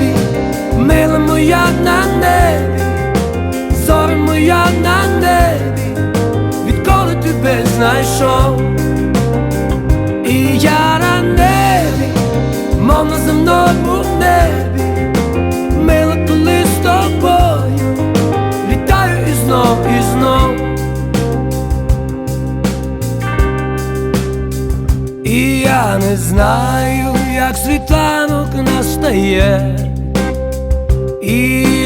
І небі, мила моя на небі, зорь моя на небі, відколи тебе знайшов. І я на небі, мов на земному небі, мила, коли з тобою, літаю і знов, і знов. І я не знаю, як світанок настає,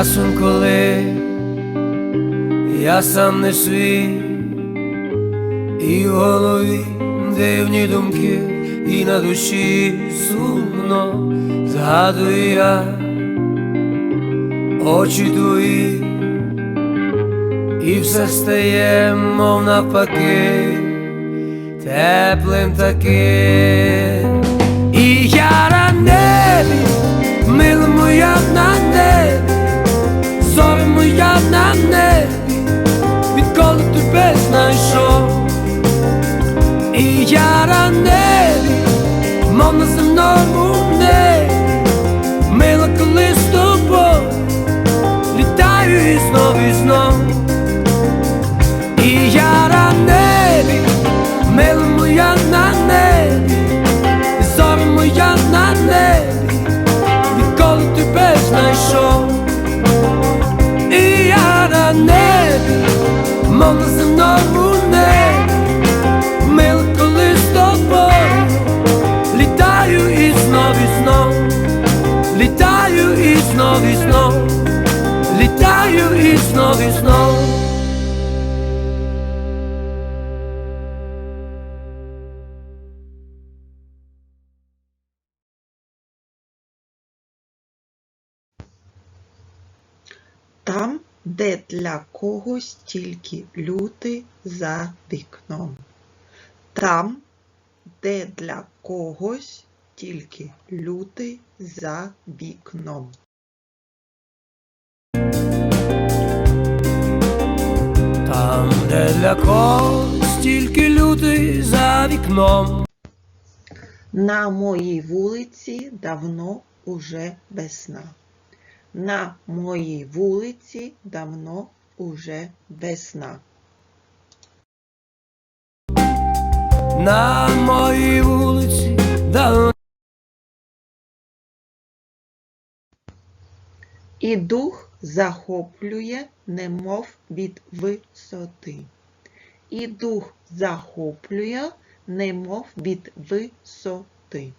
Часом, коли я сам не свій, і в голові дивні думки, і на душі сумно згадую я очі твої, і все стає, мов навпаки, теплим таким. І я на небі, мила моя на небі, на небі, відколи тебе знайшов. І я ранений, мов на земному мов на земному небі, мила, коли з тобою, літаю і знов, і знов, літаю і знов, і знов, літаю і знов, і знов. Там, де для когось тільки люди за вікном. Там, де для когось тільки люди за вікном. Там, де для когось тільки люди за вікном. На моїй вулиці давно уже весна. На моїй вулиці давно уже весна. На моїй вулиці давно І дух захоплює, немов від висоти. І дух захоплює, немов від висоти.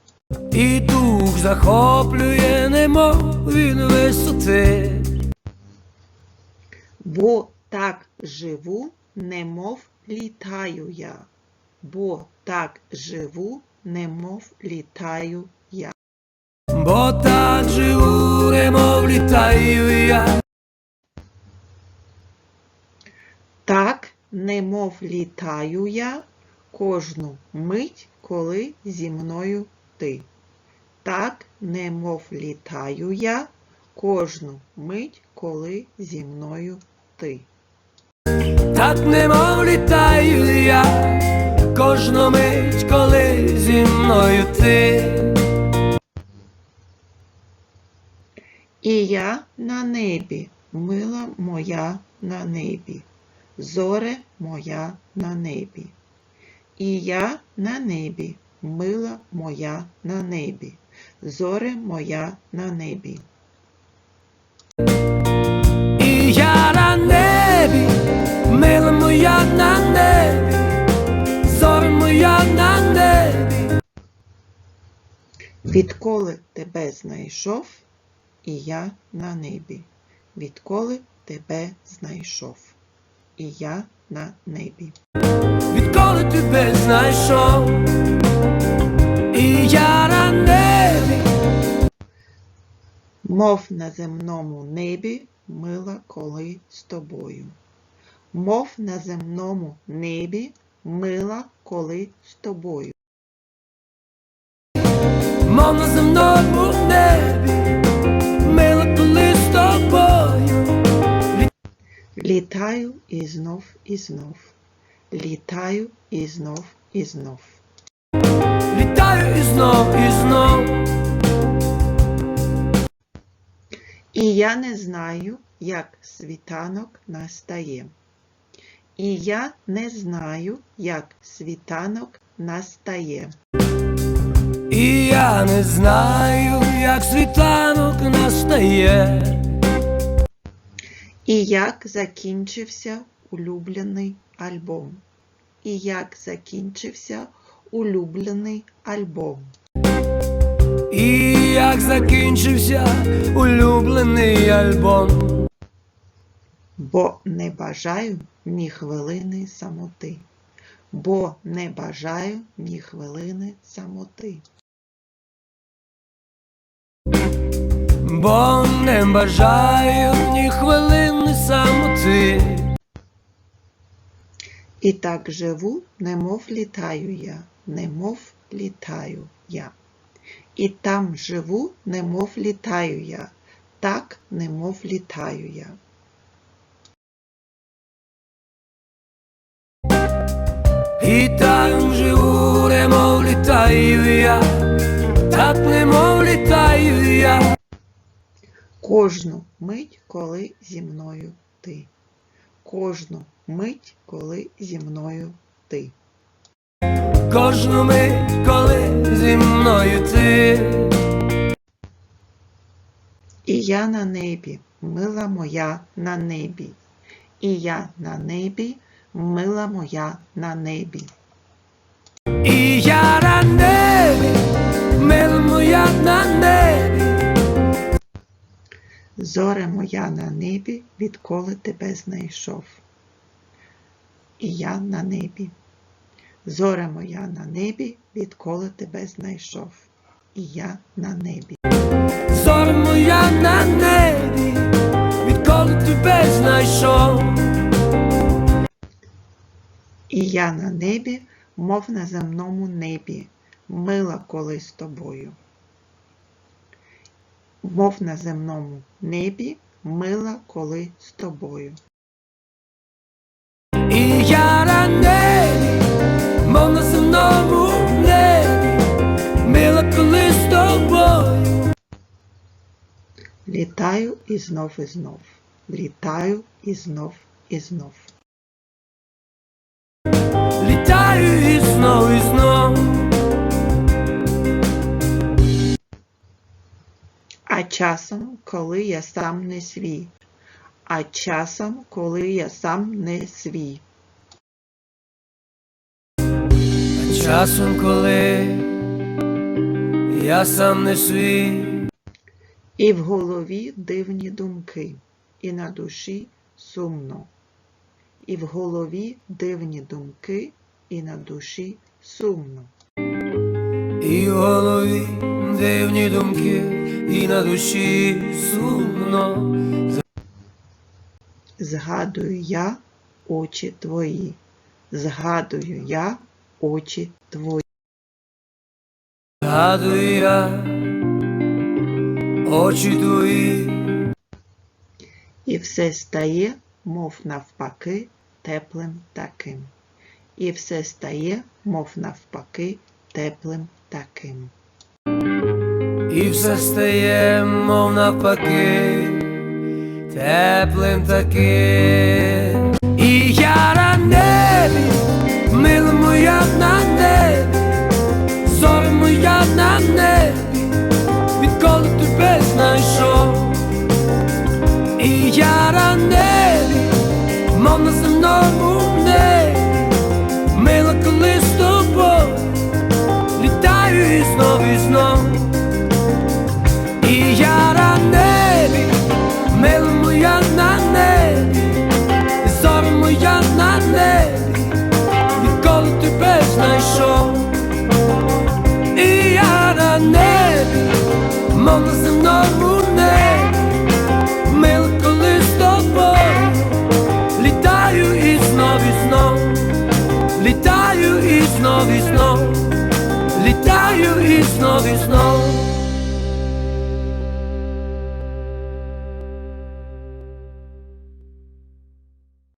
і дух захоплює, немов він висоти. Бо так живу, немов літаю я. Бо так живу, немов літаю я. Бо так живу, немов літаю я. Так, немов літаю я кожну мить, коли зі мною ти. Так, немов літаю я кожну мить, коли зі мною ти. Так немов літаю я, кожну мить, коли зі мною ти. І я на небі, мила моя на небі, зоре моя на небі. І я на небі, мила моя на небі, зоре моя на небі. І я на небі, мила моя на небі, зоря моя на небі. Відколи тебе знайшов, і я на небі. Відколи тебе знайшов, і я на небі. Відколи тебе знайшов, Мов на земному небі, мила коли з тобою. Мов на земному небі, мила коли з тобою. мов на земному небі, мила коли з тобою. Літаю і знов і знов. Літаю і знов і знов. Літаю і знов, і знов. І я не знаю, як світанок настає. І я не знаю, як світанок настає. І я не знаю, як світанок настає. І як закінчився улюблений альбом. І як закінчився улюблений альбом. І як закінчився улюблений альбом. Бо не бажаю ні хвилини самоти. Бо не бажаю ні хвилини самоти. Бо не бажаю ні хвилини самоти. І так живу, немов літаю я, немов літаю я. І там живу, немов літаю я, так, немов літаю я. І там живу, немов літаю я, так немов літаю я. Кожну мить, коли зі мною ти. Кожну мить, коли зі мною ти. Кожну мить, коли зі мною ти. І я на небі, мила моя на небі. І я на небі, мила моя на небі. І я на небі, мила моя на небі. Зоре моя на небі, відколи тебе знайшов. І я на небі. Зоре моя на небі, відколи тебе знайшов. І я на небі. Зоря я на небі, відколи тебе знайшов. І я на небі, мов на земному небі, мила коли з тобою. Мов на земному небі, мила коли з тобою. Літаю і знов і знов. Літаю і знов і знов. Літаю і знов, і знов. А часом, коли я сам не свій. А часом, коли я сам не свій. А часом, коли я сам не свій, І в голові дивні думки, і на душі сумно. І в голові дивні думки, і на душі сумно. і в голові дивні думки, і на душі сумно. Згадую я очі твої. Згадую я очі твої. Згадую я очі твої, І все стає, мов навпаки, теплим таким. і все стає, мов навпаки, теплим таким. І все стає, мов навпаки, теплим таким. І я на небі, мила моя на небі, зоря моя на небі, Небі, мов на земному небі, мила коли з тобою, літаю і знов і знов. І я на моя на небі, зоря моя на небі, відколи тебе знайшов. І я на небі, мов на земному літаю і